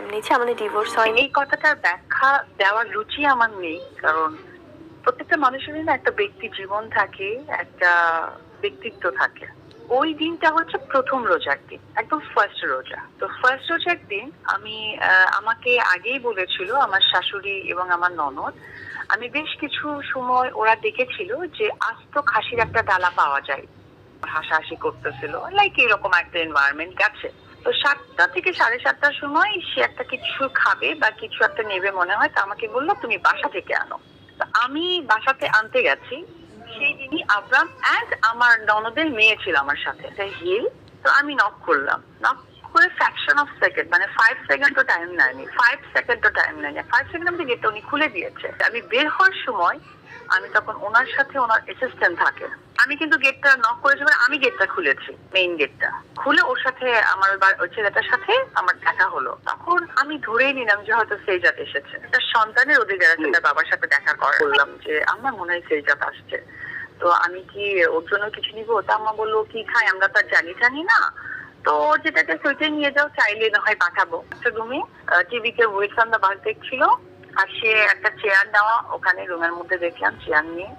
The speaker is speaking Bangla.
টাইম নিচ্ছে আমাদের ডিভোর্স হয়নি। এই কথাটার ব্যাখ্যা দেওয়ার রুচি আমার নেই, কারণ প্রত্যেকটা মানুষেরই না একটা ব্যক্তি জীবন থাকে, একটা ব্যক্তিত্ব থাকে। ওই দিনটা হচ্ছে প্রথম রোজার দিন, একদম ফার্স্ট রোজা। তো ফার্স্ট রোজার দিন আমি আমাকে আগেই বলেছিল আমার শাশুড়ি এবং আমার ননদ, আমি বেশ কিছু সময় ওরা দেখেছিল যে আস্ত খাসির একটা ডালা পাওয়া যায়। হাসাহাসি করতেছিল লাইক এরকম একটা এনভায়রনমেন্ট গেছে। তো সাতটা থেকে সাড়ে সাতটার সময় সে একটা কিছু খাবে বা কিছু একটা নেবে মনে হয়, তো আমাকে বলল, তুমি বাসা থেকে আনো। আমি বাসাতে আনতে গেছি। সেই দিনই আব্রাম অ্যান্ড আমার ননদের মেয়ে ছিল আমার সাথে হিল তো আমি নক করলাম। নক করে ফ্র্যাকশন অফ সেকেন্ড মানে ফাইভ সেকেন্ডও টাইম নেয়নি। ফাইভ সেকেন্ডও টাইম নেয়নি। ফাইভ সেকেন্ড আমি গেটটা উনি খুলে দিয়েছে। আমি বের হওয়ার সময় আমি তখন ওনার সাথে ওনার অ্যাসিস্ট্যান্ট থাকে। আমি কিন্তু গেটটা নক করেছি মানে আমি গেটটা খুলেছি মেইন গেটটা খুলে ওর সাথে আমার ওই ছেলেটার সাথে আমার দেখা হলো। তখন আমি ধরেই নিলাম যে হয়তো সেইজাত এসেছে। তার সন্তানের অধিকার আছে তার বাবার সাথে দেখা করা বললাম। যে আমার মনে হয় সেইজাত আসছে। তো আমি কি ওর জন্য কিছু নিবো? তা আম্মা বলল কি খাই আমরা তো আর জানি জানি না। তো যেটাকে সুইটে নিয়ে যাও চাইলে না হয় পাঠাবো। একটা রুমে টিভিতে অন দ্য বাস দেখছিল। আর সে একটা চেয়ার দেওয়া ওখানে রুমের মধ্যে দেখলাম চেয়ার নিয়ে।